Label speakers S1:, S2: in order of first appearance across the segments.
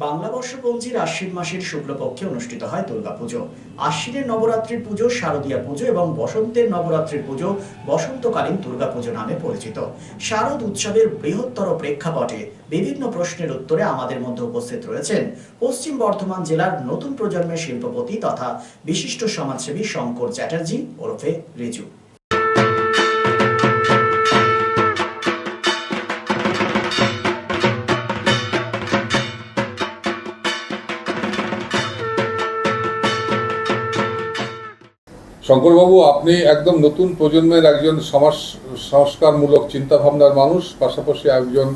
S1: বাংলা বর্ষপঞ্জির আশ্বিন মাসের শুক্লপক্ষে অনুষ্ঠিত হয় দুর্গাপুজো। আশ্বিনের নবরাত্রির পুজো, শারদীয়া পুজো এবং বসন্তের নবরাত্রির পুজো বসন্তকালীন দুর্গাপুজো নামে পরিচিত। শারদ উৎসবের বৃহত্তর প্রেক্ষাপটে বিভিন্ন প্রশ্নের উত্তরে আমাদের মধ্যে উপস্থিত রয়েছেন পশ্চিম বর্ধমান জেলার নতুন প্রজন্মের শিল্পপতি তথা বিশিষ্ট সমাজসেবী শঙ্কর চ্যাটার্জি ওরফে রিজু।
S2: শঙ্করবাবু, আপনি একদম নতুন প্রজন্মের একজন সমাজ সংস্কারমূলক চিন্তাভাবনার মানুষ, পাশাপাশি একজন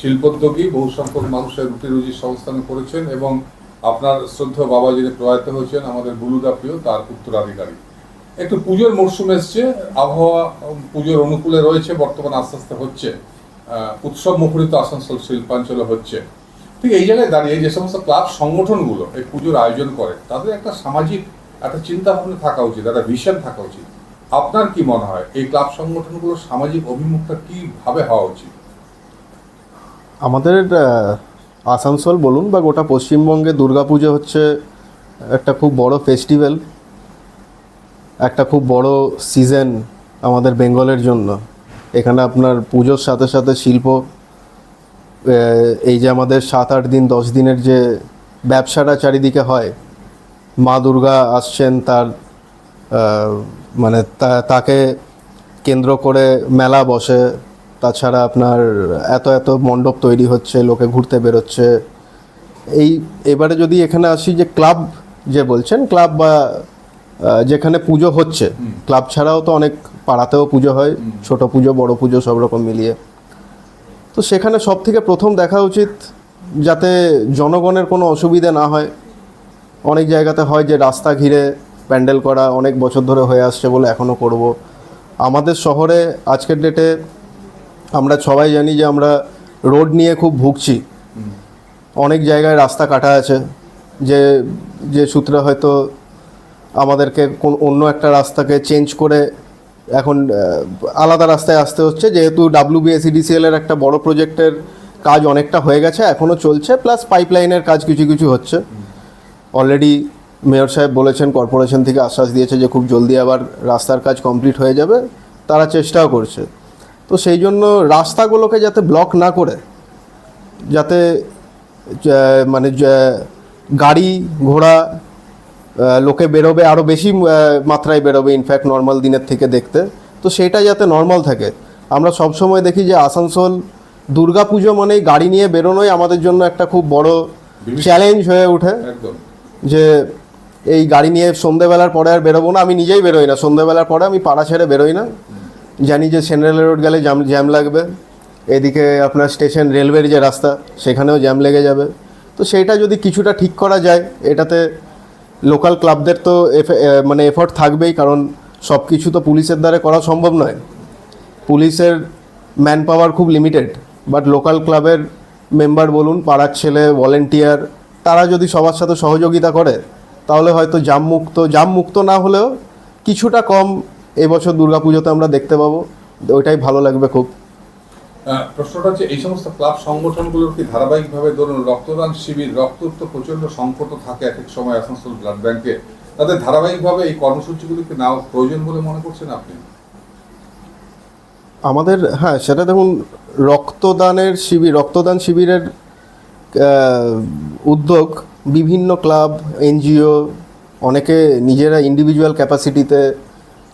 S2: শিল্পোদ্যোগী, বহু সংখ্যক মানুষের রুটি রুজির সংস্থান করেছেন এবং আপনার শ্রদ্ধা বাবা যিনি প্রয়াত হয়েছেন, আমাদের বুলুদা প্রিয়, তার উত্তরাধিকারী। একটু পুজোর মরশুম এসছে, আবহাওয়া পুজোর অনুকূলে রয়েছে, বর্তমানে আস্তে আস্তে হচ্ছে উৎসব মুখরিত আসানসোল শিল্পাঞ্চলে হচ্ছে। ঠিক এই জায়গায় দাঁড়িয়ে যে সমস্ত ক্লাব সংগঠনগুলো এই পুজোর আয়োজন করে, তাদের একটা সামাজিক একটা চিন্তা ভাবনা থাকা উচিত, একটা ভিশন থাকা উচিত। আপনার কি মনে হয়, এই ক্লাব সংগঠনগুলোর সামাজিক অভিমুখটা কীভাবে হওয়া উচিত?
S3: আমাদের আসানসোল বলুন বা গোটা পশ্চিমবঙ্গে দুর্গাপুজো হচ্ছে একটা খুব বড় ফেস্টিভ্যাল একটা খুব বড় সিজন আমাদের বেঙ্গলের জন্য। এখানে আপনার পুজোর সাথে সাথে শিল্প এই যে আমাদের সাত আট দিন, দশ দিনের যে ব্যবসাটা চারিদিকে হয় মা দুর্গা আসছেন তার মানে তা- তাকে কেন্দ্র করে মেলা বসে। তাছাড়া আপনার এত এত মণ্ডপ তৈরি হচ্ছে লোকে ঘুরতে বেরোচ্ছে। এই এবারে যদি এখানে আসি যে ক্লাব যে বলছেন ক্লাব বা যেখানে পুজো হচ্ছে ক্লাব ছাড়াও তো অনেক পাড়াতেও পুজো হয় ছোট পুজো বড় পুজো সব রকম মিলিয়ে। তো সেখানে সব থেকে প্রথম দেখা উচিত যাতে জনগণের কোনো অসুবিধে না হয়। অনেক জায়গাতে হয় যে রাস্তা ঘিরে প্যান্ডেল করা অনেক বছর ধরে হয়ে আসছে বলে এখনও করব। আমাদের শহরে আজকের ডেটে আমরা সবাই জানি যে আমরা রোড নিয়ে খুব ভুগছি। অনেক জায়গায় রাস্তা কাটা আছে। যে যে সূত্রে হয়তো আমাদেরকে কোন অন্য একটা রাস্তাকে চেঞ্জ করে এখন আলাদা রাস্তায় আসতে হচ্ছে। যেহেতু ডাব্লিউবিএসিডিসিএল এর একটা বড় প্রজেক্টের কাজ অনেকটা হয়ে গেছে, এখনও চলছে। প্লাস পাইপলাইনের কাজ কিছু কিছু হচ্ছে। অলরেডি মেয়র সাহেব বলেছেন কর্পোরেশন থেকে আশ্বাস দিয়েছে যে খুব জলদি আবার রাস্তার কাজ কমপ্লিট হয়ে যাবে তারা চেষ্টাও করছে। তো সেই জন্য রাস্তাগুলোকে যাতে ব্লক না করে যাতে মানে যা- গাড়ি ঘোড়া লোকে বেরোবে আরও বেশি মাত্রায় বেরোবে ইনফ্যাক্ট নর্মাল দিনের থেকে দেখতে তো সেটা যাতে নর্মাল থাকে। আমরা সবসময় দেখি যে আসানসোল দুর্গাপুজো মানেই গাড়ি নিয়ে বেরোনোই আমাদের জন্য একটা খুব বড় চ্যালেঞ্জ হয়ে ওঠে।
S2: একদম।
S3: যে এই গাড়ি নিয়ে সন্ধেবেলার পরে আর বেরোবো না, আমি নিজেই বেরোই না। সন্ধেবেলার পরে আমি পাড়া ছেড়ে বেরোই না। জানি যে সেন্ট্রাল রোড গেলে জ্যাম জ্যাম লাগবে। এদিকে আপনার স্টেশন, রেলওয়ের যে রাস্তা, সেখানেও জ্যাম লেগে যাবে। তো সেইটা যদি কিছুটা ঠিক করা যায়, এটাতে লোকাল ক্লাবদের তো মানে এফোর্ট থাকবেই, কারণ সব কিছু তো পুলিশের দ্বারা করা সম্ভব নয়। পুলিশের ম্যান পাওয়ার খুব লিমিটেড বাট লোকাল ক্লাবের মেম্বার বলুন, পাড়ার ছেলে ভলেন্টিয়ার তারা যদি সবার সাথে সহযোগিতা করে তাহলে হয়তো জাম মুক্ত জাম মুক্ত না হলেও কিছুটা কম এবছর দুর্গাপুজোতে আমরা দেখতে পাবো। ওইটাই ভালো লাগবে খুব।
S2: প্রশ্নটা হচ্ছে এই সমস্ত ক্লাব সংগঠনগুলোর কি ধারাবাহিকভাবে ধরুন রক্তদান শিবির রক্ত তো প্রচণ্ড সংকট থাকে এক এক সময় আসানসোল ব্লাড ব্যাংকে। তাদের ধারাবাহিকভাবে এই কর্মসূচিগুলো কি নাও প্রয়োজন বলে মনে করছেন আপনি?
S3: আমাদের হ্যাঁ সেটা দেখুন রক্তদানের শিবির রক্তদান শিবিরের উদ্যোগ, বিভিন্ন ক্লাব, এনজিও, অনেকে নিজেরা ইন্ডিভিজুয়াল ক্যাপাসিটিতে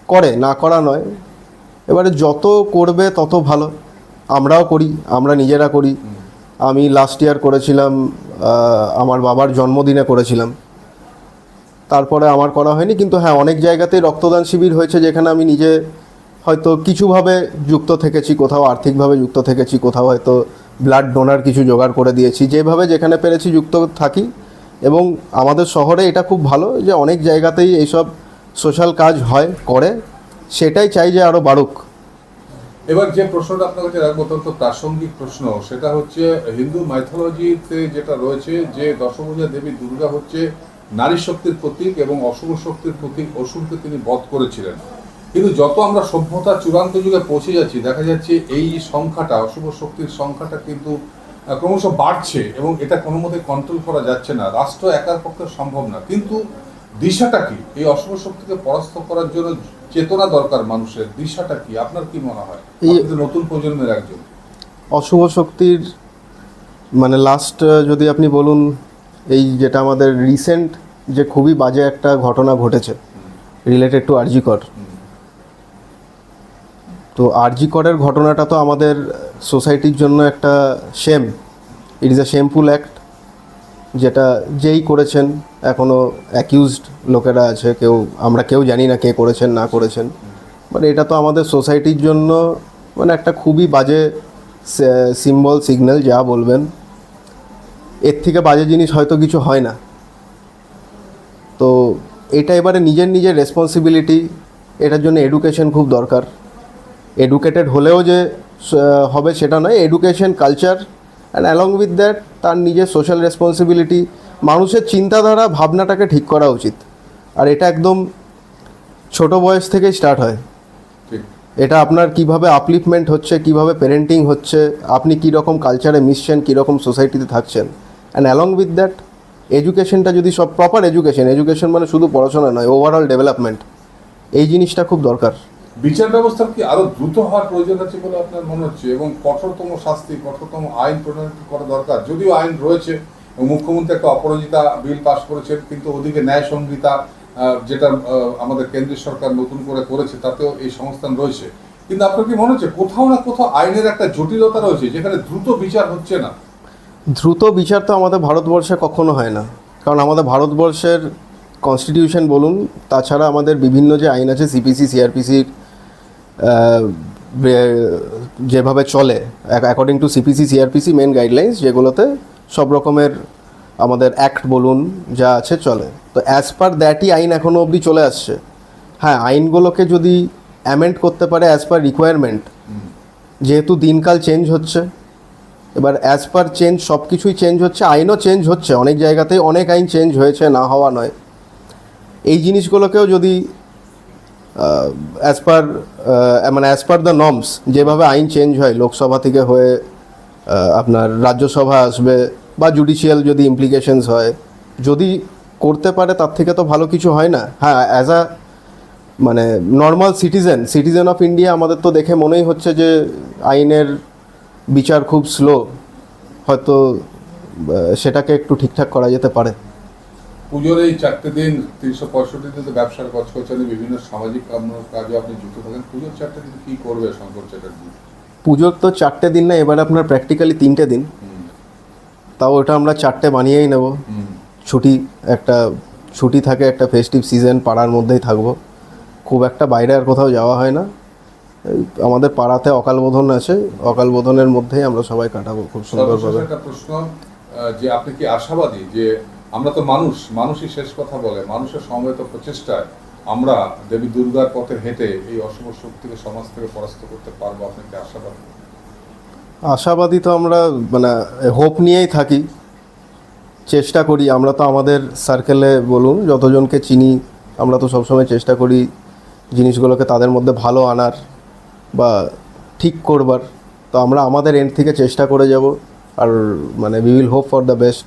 S3: করে, না করা নয়। এবারে যত করবে তত ভালো। আমরাও করি, আমরা নিজেরা করি। আমি লাস্ট ইয়ার করেছিলাম আমার বাবার জন্মদিনে করেছিলাম। তারপরে আমার করা হয়নি, কিন্তু হ্যাঁ অনেক জায়গাতেই রক্তদান শিবির হয়েছে, যেখানে আমি নিজে হয়তো কিছুভাবে যুক্ত থেকেছি, কোথাও আর্থিকভাবে যুক্ত থেকেছি, কোথাও হয়তো ব্লাড ডোনার কিছু জোগাড় করে দিয়েছি। যেভাবে যেখানে পেরেছি যুক্ত থাকি এবং আমাদের শহরে এটা খুব ভালো যে অনেক জায়গাতেই এইসব সোশ্যাল কাজ হয়, করে। সেটাই চাই যে আরও বাড়ুক।
S2: এবার যে প্রশ্নটা আপনার কাছে রাখব, অত্যন্ত প্রাসঙ্গিক প্রশ্ন। সেটা হচ্ছে, হিন্দু মাইথোলজিতে যেটা রয়েছে যে দশভূজা দেবী দুর্গা হচ্ছে নারী শক্তির প্রতীক এবং অশুভ শক্তির প্রতীক অসুরকে তিনি বধ করেছিলেন। কিন্তু যত আমরা সভ্যতা চূড়ান্ত যুগে পৌঁছে যাচ্ছি দেখা যাচ্ছে এই সংখ্যাটা অশুভ শক্তির সংখ্যাটা কিন্তু ক্রমশ বাড়ছে এবং এটা কোনো মতে কন্ট্রোল করা যাচ্ছে না। রাষ্ট্র একার পক্ষে সম্ভব না। কিন্তু দিশাটা কি? এই অশুভ শক্তিকে পরাস্ত করার জন্য চেতনা দরকার মানুষের। দিশাটা কি? আপনার কি মনে হয়? নতুন প্রজন্মের একজন।
S3: অশুভ শক্তির মানে লাস্ট যদি আপনি বলুন এই যেটা আমাদের রিসেন্ট যে খুবই বাজে একটা ঘটনা ঘটেছে রিলেটেড টু আরজিকর তো আরজি করের ঘটনাটা তো আমাদের সোসাইটির জন্য একটা shame it is a shameful act যেটা যেই করেছেন এখনও অ্যাকিউজড লোকেরা আছে, কেউ, আমরা কেউ জানি না কে করেছেন, না করেছেন। মানে এটা তো আমাদের সোসাইটির জন্য মানে একটা খুবই বাজে সিম্বল সিগন্যাল যা বলবেন। এর থেকে বাজে জিনিস হয়তো কিছু হয় না। তো এটা এবারে নিজের নিজের রেসপন্সিবিলিটি এটার জন্য এডুকেশন খুব দরকার। এডুকেটেড হলেও যে হবে সেটা নয় education culture and along with that তার নিজের সোশ্যাল রেসপন্সিবিলিটি মানুষের চিন্তাধারা ভাবনাটাকে ঠিক করা উচিত। আর এটা একদম ছোট বয়স থেকেই স্টার্ট হয়। এটা আপনার কীভাবে আপলিফমেন্ট হচ্ছে কীভাবে প্যারেন্টিং হচ্ছে আপনি কী রকম কালচারে মিশছেন কীরকম সোসাইটিতে থাকছেন। অ্যান্ড অ্যালং উইথ দ্যাট এডুকেশনটা যদি সব প্রপার এডুকেশন এডুকেশন মানে শুধু পড়াশোনা নয় ওভারঅল ডেভেলপমেন্ট এই জিনিসটা খুব দরকার।
S2: বিচার ব্যবস্থার কি আরও দ্রুত হওয়ার প্রয়োজন আছে বলে আপনার মনে হচ্ছে? এবং কঠোরতম শাস্তি, কঠোরতম আইন প্রণয়ন করা দরকার? যদিও আইন রয়েছে মুখ্যমন্ত্রী একটা অপরাজিতা বিল পাশ করেছেন, কিন্তু ওদিকে ন্যায় সংহিতা যেটা আমাদের কেন্দ্রীয় সরকার নতুন করে করেছে, তাতেও এই সংস্থান রয়েছে। কিন্তু আপনার কি মনে হচ্ছে, কোথাও না কোথাও আইনের একটা জটিলতা রয়েছে, যেখানে দ্রুত বিচার হচ্ছে না?
S3: দ্রুত বিচার তো আমাদের ভারতবর্ষে কখনো হয় না। কারণ আমাদের ভারতবর্ষের কনস্টিটিউশন বলুন, তাছাড়া আমাদের বিভিন্ন যে আইন আছে সিপিসি সিআরপিসির যেভাবে চলে according to CPC CrPC main guidelines যেগুলোতে সব রকমের আমাদের অ্যাক্ট বলুন, যা আছে চলে। তো অ্যাজ পার দ্যাটই আইন এখনও অবধি চলে আসছে। হ্যাঁ আইনগুলোকে যদি অ্যামেন্ড করতে পারে অ্যাজ পার রিকোয়ারমেন্ট যেহেতু দিনকাল চেঞ্জ হচ্ছে, এবার অ্যাজ পার চেঞ্জ সব কিছুই চেঞ্জ হচ্ছে, আইনও চেঞ্জ হচ্ছে, অনেক জায়গাতেই অনেক আইন চেঞ্জ হয়েছে, না হওয়া নয়। এই জিনিসগুলোকেও যদি অ্যাজ পার মানে অ্যাজ পার দ্য নর্মস যেভাবে আইন চেঞ্জ হয়, লোকসভা থেকে হয়ে আপনার রাজ্যসভা আসবে বা জুডিশিয়াল যদি ইমপ্লিকেশনস হয়, যদি করতে পারে, তার থেকে তো ভালো কিছু হয় না। হ্যাঁ অ্যাজ আ মানে normal citizen citizen of India আমাদের তো দেখে মনেই হচ্ছে যে আইনের বিচার খুব স্লো হয়তো সেটাকে একটু ঠিকঠাক করা যেতে পারে।
S2: পুজোর এই চারটে দিন তিনশো পঁয়ষট্টি দিন তো ব্যবসার কচকচানি বিভিন্ন সামাজিক কাজে আপনি যুক্ত থাকেন। পুজোর চারটে দিন কি করবে শঙ্কর চ্যাটার্জি?
S3: পুজোর তো চারটে দিন না এবার আপনার প্র্যাকটিক্যালি তিনটে দিন। তাও ওটা আমরা চারটে বানিয়েই নেব। ছুটি একটা ছুটি থাকে একটা ফেস্টিভ সিজন পাড়ার মধ্যেই থাকব। খুব একটা বাইরে আর কোথাও যাওয়া হয় না। আমাদের পাড়াতে অকালবোধন আছে অকালবোধনের মধ্যেই আমরা সবাই কাটাবো খুব সুন্দরভাবে।
S2: একটা প্রশ্ন যে আপনি কি আশাবাদী যে আমরা তো মানুষ, মানুষই শেষ কথা বলে, মানুষের সমবেত প্রচেষ্টায় আমরা দেবী দুর্গার পথে হেঁটে এই অশুভ শক্তিকে সমাজ থেকে পরাস্ত করতে পারব, আপনাকে আশাবাদী।
S3: আশাবাদী তো আমরা মানে হোপ নিয়েই থাকি। চেষ্টা করি, আমরা তো আমাদের সার্কেলে বলুন, যতজনকে চিনি, আমরা তো সবসময় চেষ্টা করি জিনিসগুলোকে তাদের মধ্যে ভালো আনার বা ঠিক করবার। তো আমরা আমাদের এন্ড থেকে চেষ্টা করে যাব, আর মানে we will hope for the best